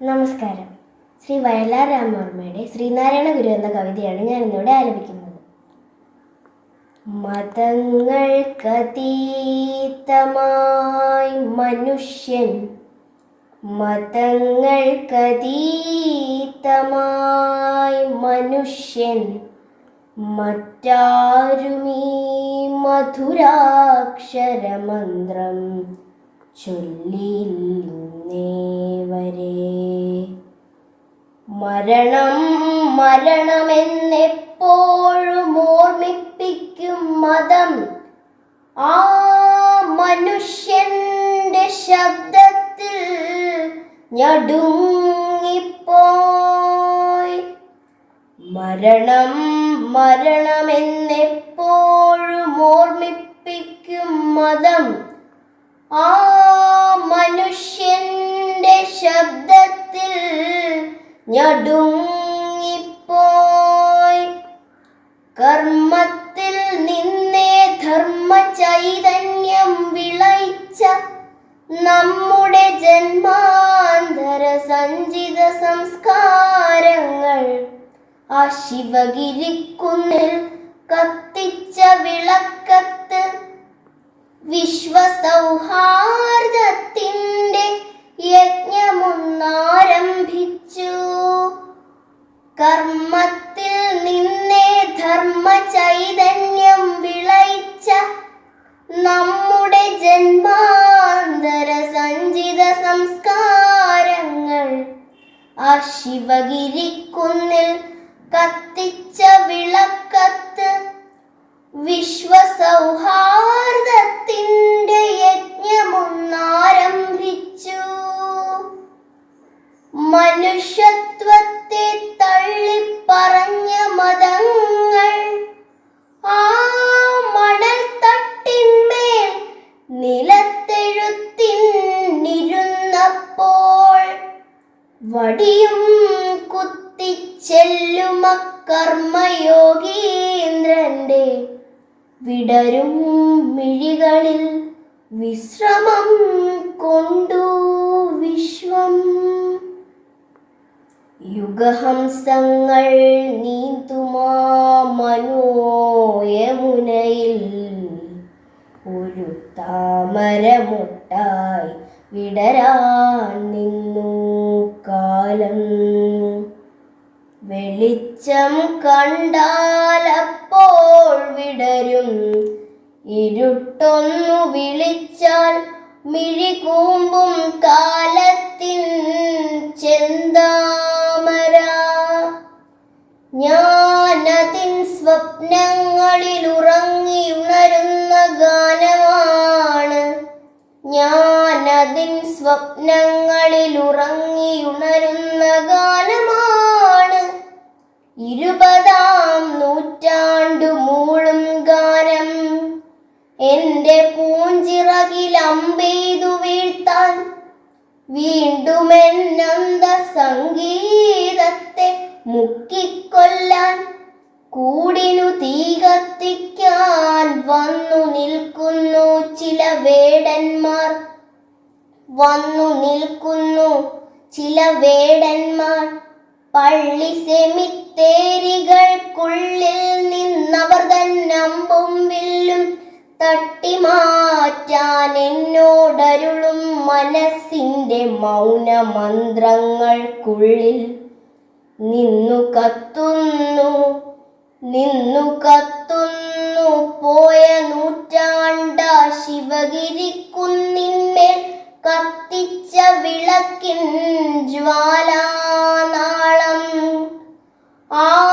നമസ്കാരം. ശ്രീ വയലാർ രാമവർമ്മയുടെ ശ്രീനാരായണ ഗുരു എന്ന കവിതയാണ് ഞാൻ ഇന്നിവിടെ ആലപിക്കുന്നത് മതങ്ങൾക്കതീതമായി മനുഷ്യൻ മതങ്ങൾ മതങ്ങൾക്കതീതമായി മനുഷ്യൻ മറ്റാരുമീ മധുരാക്ഷരമന്ത്രം ചൊല്ലിയില്ലേ വരെ. മരണം മരണമെന്നെപ്പോഴും ഓർമ്മിപ്പിക്കും മതം. ആ മനുഷ്യന്റെ ശബ്ദത്തിൽ ഞടുങ്ങിപ്പോയി. മരണം മരണമെന്നെപ്പോഴും ഓർമ്മിപ്പിക്കും മതം. ആ ഞടുങ്ങിപ്പോയി. കർമ്മത്തിൽ നിന്നേ ധർമ്മ ചൈതന്യം വിളയിച്ച നമ്മുടെ ജന്മാന്തര സഞ്ചിത സംസ്കാരങ്ങൾ ആ ശിവഗിരിക്കുന്നിൽ കത്തിച്ച വിളക്കത്ത് വിശ്വസൗഹാർദ്ദത്തിന്റെ ചൈതന്യം വിളയിച്ച നമ്മുടെ ജന്മാന്തര സഞ്ചിത സംസ്കാരങ്ങൾ. ആ ശിവഗിരിക്കുന്നിൽ കത്തിച്ച വിളക്കത്ത് വിശ്വസൗഹാർദ്ദത്തിന്റെ വടിയും കുത്തിച്ചെല്ലുമ കർമ്മയോഗീന്ദ്രന്റെ വിടരും മിഴികളിൽ വിശ്രമം കൊണ്ടു വിശ്വം. യുഗഹംസങ്ങൾ നീന്തുമാ മനോയമുനയിൽ. ഒരു താമരമുട്ടായി വിടരാൻ നിന്നു. കാലം വെളിച്ചം കണ്ടാലപ്പോൾ വിടരും. ഇരുട്ടൊന്നു വിളിച്ചാൽ മിഴികൂമ്പും കാലത്തിൻ ചെന്താമര. ഞാനതിൻ സ്വപ്നങ്ങളിൽ ഉറങ്ങിയുണരുന്ന ഗാനമാണ് ഞാനതിൻ സ്വപ്നങ്ങളിൽ ഉറങ്ങിയുണരുന്ന ഗാനമാണ്. ഇരുപതാം നൂറ്റാണ്ടു മൂളും ഗാനം. എന്റെ പൂഞ്ചിറകിൽ അമ്പെയ്തു വീഴ്ത്താൻ വീണ്ടും എന്നന്ത സംഗീതത്തെ മുക്കിക്കൊല്ലാൻ കൂടിനു തീ കത്തിക്കാൻ വന്നു നിൽക്കുന്നു ചില വേടന്മാർ. വന്നു നിൽക്കുന്നു. ചില വേടന്മാർ പള്ളി സെമിത്തേരികൾക്കുള്ളിൽ നിന്നവർ തന്നമ്പും വില്ലും തട്ടിമാറ്റാൻ എന്നോടരുളും മനസ്സിന്റെ മൗനമന്ത്രങ്ങൾക്കുള്ളിൽ നിന്നു കത്തുന്നു നിന്നു കത്തുന്നു. പോയ നൂറ്റാണ്ട ശിവഗിരിക്കു വിളക്കിൻ ജ്വാലാനാളം. ആ